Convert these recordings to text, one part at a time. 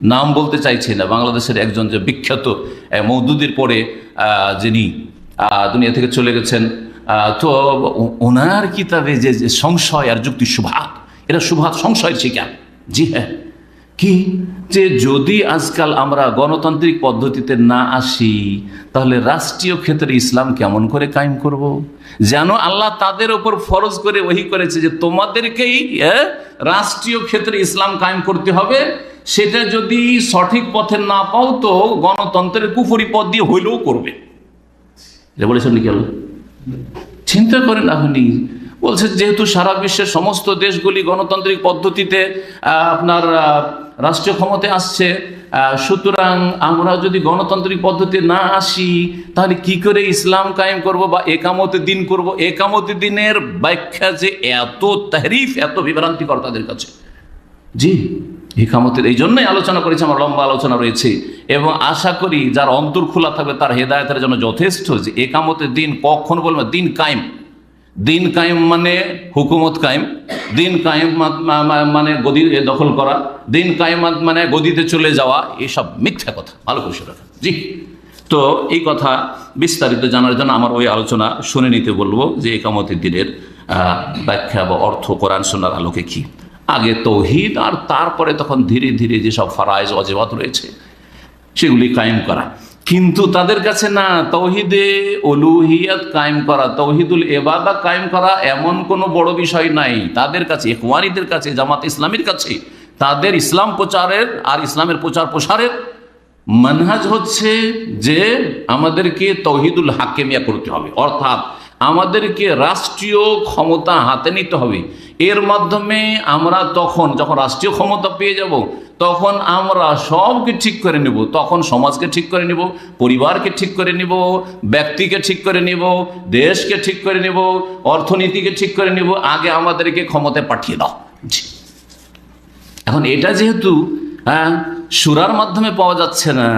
নাম বলতে চাইছি না। বাংলাদেশের একজন যে বিখ্যাত আহ, মওদুদির পরে যিনি দুনিয়া থেকে চলে গেছেন তো ওনার কিতাবে যে যে সংশয় আর যুক্তি সুভাত? এটা সুভাত সংশয়ের শিকার। জি হ্যাঁ। কি? যে যদি আজকাল আমরা গণতান্ত্রিক পদ্ধতিতে না আসি তাহলে রাষ্ট্রীয় ক্ষেত্রে ইসলাম কেমন করে কায়েম করব। যেন আল্লাহ তাদের ওপর ফরজ করে ওহি করেছে যে তোমাদেরকেই রাষ্ট্রীয় ক্ষেত্রে ইসলাম কায়েম করতে হবে সেটা যদি সঠিক পথে না পাও তো গণতন্ত্রের কুফরি পথ দিয়ে হইলেও করবে। বলেছেন কি আল্লাহ? চিন্তা করেন আপনি। বলছে যেহেতু সারা বিশ্বের সমস্ত দেশগুলি গণতান্ত্রিক পদ্ধতিতে আপনার রাষ্ট্রীয় ক্ষমতায় আসছে সুতরাং আমরা যদি গণতান্ত্রিক পদ্ধতি না আসি, তাহলে কি করে ইসলাম কায়েম করব বা একামতে দিন করব? একামতে দিনের ব্যাখ্যা যে এত তাহরিফ, এত বিভ্রান্তিকর তাদের কাছে। জি। হিকামতের এই জন্যই আলোচনা করেছি, আমার লম্বা আলোচনা রয়েছে। এবং আশা করি যার অন্তর খোলা থাকবে, তার হেদায়তের জন্য যথেষ্ট যে একামতের দিন কখন বলবে? দিন কায়েম। দিন কায়েম মানে হুকুমত কায়েম। দিন কায়েম মানে গদি দখল করা। দিন কায়েম মানে গদিতে চলে যাওয়া। এসব মিথ্যা কথা। ভালো করে রাখা। জি। তো এই কথা বিস্তারিত জানার জন্য আমার ওই আলোচনা শুনে নিতে বলব যে একামতের দিনের ব্যাখ্যা বা অর্থ কোরআন শোনার আলোকে কি। আগে তৌহিদ আর তারপরে তখন ধীরে ধীরে যেসব ফারাইজ অজেবাত রয়েছে, সেগুলি কায়েম করা। কিন্তু তাদের কাছে না, তৌহিদে অলুহিয়াত কায়েম করা, তৌহিদুল এবাদা কায়েম করা এমন কোনো বড় বিষয় নাই। তাদের কাছে, ইখওয়ানিদের কাছে, জামাত ইসলামের কাছে, তাদের ইসলাম প্রচারের আর ইসলামের প্রচার প্রসারের মানহাজ হচ্ছে যে আমাদেরকে তৌহিদুল হাকেমিয়া করতে হবে। অর্থাৎ আমাদেরকে রাষ্ট্রীয় ক্ষমতা হাতে নিতে হবে। এর মাধ্যমে আমরা তখন যখন রাষ্ট্রীয় ক্ষমতা পেয়ে যাব, তখন আমরা সবকে ঠিক করে নেব, তখন সমাজকে ঠিক করে নেব, পরিবারকে ঠিক করে নেব, ব্যক্তিকে ঠিক করে নেব, দেশকে ঠিক করে নেব, অর্থনীতিকে ঠিক করে নেব, আগে আমাদেরকে ক্ষমতায় পাঠিয়ে দাও। এখন এটা যেহেতু হ্যাঁ সুরার মাধ্যমে পাওয়া যাচ্ছে না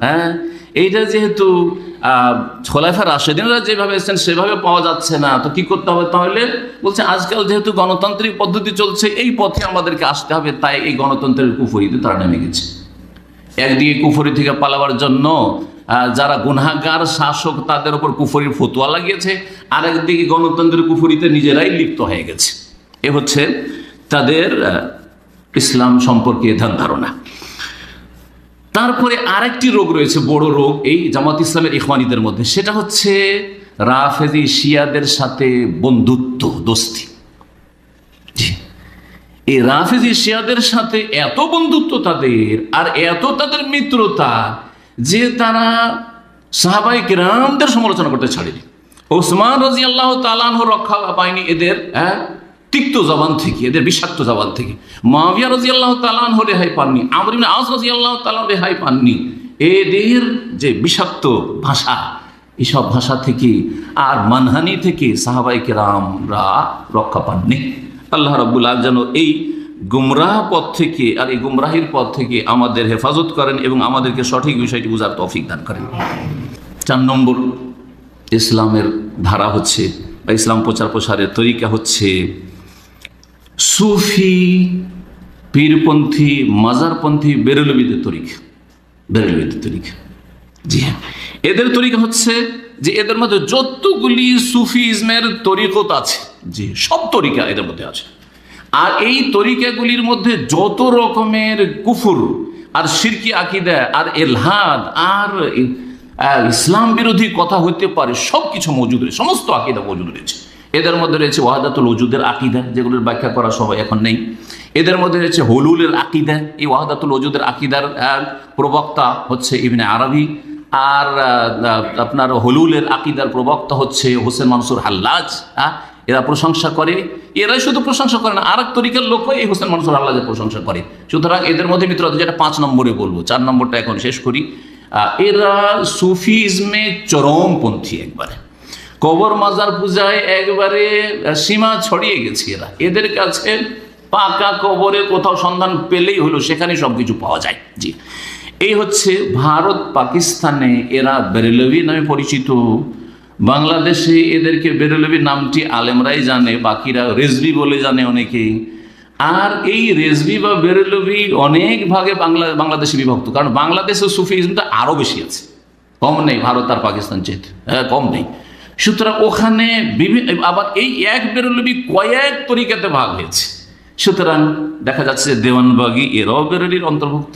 হ্যাঁ এইটা যেহেতু খোলাফা রাশেদিনরা যেভাবে এসেছেন, সেভাবে পাওয়া যাচ্ছে না। তো কি করতে হবে তাহলে? বলছে, আজকাল যেহেতু গণতান্ত্রিক পদ্ধতি চলছে, এই পথে আমাদেরকে আসতে হবে। তাই এই গণতন্ত্রের কুফরিতে তারা নেমে গেছে। একদিকে কুফরি থেকে পালাবার জন্য যারা গুনাগার শাসক, তাদের উপর কুফরির ফতুয়া লাগিয়েছে। আর একদিকে গণতন্ত্রের কুফরিতে নিজেরাই লিপ্ত হয়ে গেছে। এ হচ্ছে তাদের ইসলাম সম্পর্কে ধ্যান ধারণা। তারপরে আরেকটি রোগ রয়েছে, বড় রোগ, এই জামাত ইসলামের ইখওয়ানিদের মধ্যে। সেটা হচ্ছে রাফেজি শিয়াদের সাথে বন্ধুত্ব, দোস্তি। এই রাফেজি শিয়াদের সাথে এত বন্ধুত্ব তাদের, আর এত তাদের মিত্রতা যে তারা সাহাবাই কিরামদের সমালোচনা করতে ছাড়েনি। ওসমান রাজি আল্লাহ তালাহ রক্ষা পায়নি এদের হ্যাঁ? তিক্ত জবান থেকে, এদের বিষাক্ত জবান থেকে। মাবিয়া রাজি আল্লাহ তালাহ রেহাই পাননি আমরিন আস রাজি আল্লাহ তালাহ রেহাই পাননি। এদের যে বিষাক্ত ভাষা, এসব ভাষা থেকে আর মানহানি থেকে সাহাবাই কেরামরা রক্ষা পাননি। আল্লাহ রাব্বুল আল যেন এই গুমরাহ পথ থেকে আর এই গুমরাহির পথ থেকে আমাদের হেফাজত করেন এবং আমাদেরকে সঠিক বিষয়টি বোঝার তৌফিক দান করেন। চার নম্বর, ইসলামের ধারা হচ্ছে বা ইসলাম প্রচার প্রসারের তরিকা হচ্ছে সুফি, পীরপন্থী, মাজারপন্থী বেরলবিদের তরিকা বেরলবিদের তরিকা। জি হ্যাঁ। এদের তরিকা হচ্ছে যে এদের মধ্যে যতগুলি সুফি সুফিজমের তরিকত আছে, জি, সব তরিকা এদের মধ্যে আছে। আর এই তরিকাগুলির মধ্যে যত রকমের কুফুর আর সিরকি আকিদা আর এলহাদ আর ইসলাম বিরোধী কথা হতে পারে সব কিছু মজুদ রয়েছে, সমস্ত আকিদা মজুদ রয়েছে। এদের মধ্যে রয়েছে ওয়াহাদাতুল ওজুদের আকিদা, যেগুলোর ব্যাখ্যা করা সবাই এখন নেই। এদের মধ্যে রয়েছে হলুলের আকিদা, এই ওয়াহাদাতুল ওজুদের আকিদার প্রবক্তা হচ্ছে ইবনে আরবি, আর আপনার হলুলের আকিদার প্রবক্তা হচ্ছে হোসেন মানসুর হাল্লাজ হ্যাঁ এরা প্রশংসা করে। এরাই শুধু প্রশংসা করে না আর এক তরিকার লোকও এই হোসেন মানসুর হাল্লাজের প্রশংসা করে। সুতরাং এদের মধ্যে মিত্রতা যেটা পাঁচ নম্বরে বলব, চার নম্বরটা এখন শেষ করি। এরা সুফিজমে চরমপন্থী একবারে। কবর মাজার পূজায় একবারে সীমা ছড়িয়ে গেছে এরা। এদের কাছে পাকা কবরের কোথাও সন্ধান পেলেই হলো, সেখানে সব কিছু পাওয়া যায়। জি। এই হচ্ছে ভারত পাকিস্তানে এরা বেরেলভি নামে পরিচিত। বাংলাদেশে এদেরকে বেরেলভি নামটি আলেমরাই জানে, বাকিরা রেজবি বলে জানে অনেকেই আর এই রেজবি বা বেরেলভি অনেক ভাগে বাংলা, বাংলাদেশে বিভক্ত। কারণ বাংলাদেশে সুফিজমটা আরও বেশি আছে। কম নেই ভারত আর পাকিস্তান চেয়ে হ্যাঁ কম নেই। সুতরাং ওখানে বিভিন্ন আবার এই এক বেরলবি কয়েক তরিকাতে ভাগ হয়েছে। সুতরাং দেখা যাচ্ছে দেওয়ানবাগি এরাও বেরলির অন্তর্ভুক্ত,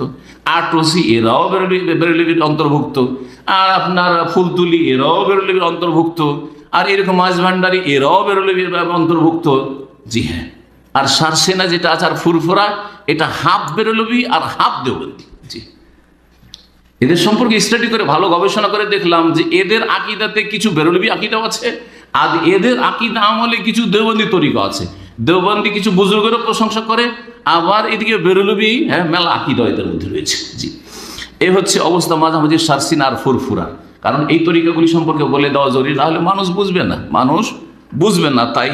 আটরসি এরাও বেরলি বেরলির অন্তর্ভুক্ত, আর আপনার ফুলতুলি এরাও বেরলির অন্তর্ভুক্ত, আর এরকম মাছ ভান্ডারি এরাও বেরলির অন্তর্ভুক্ত। জি হ্যাঁ আর সারসেনা যেটা আছে আর ফুরফুরা, এটা হাফ বেরলবি আর হাফ দেওবন্দি। জি। এদের সম্পর্কে স্টাডি করে, ভালো গবেষণা করে দেখলাম যে এদের আকিদাতে কিছু বেরলবি আকিদাও আছে আর এদের আকিদা আমলে কিছু দেওবন্দি তরিকা আছে। দেওবন্দি কিছু বুজুর্গেরও প্রশংসা করে, আবার এদিকে বেরলবি হ্যাঁ মেলা আকিদা এদের মধ্যে রয়েছে। জি। এ হচ্ছে অবস্থা মাঝামাঝি সারসিন আর ফুরফুরা। কারণ এই তরিকাগুলি সম্পর্কে বলে দেওয়া জরুরি, না হলে মানুষ বুঝবে না। মানুষ বুঝবে না, তাই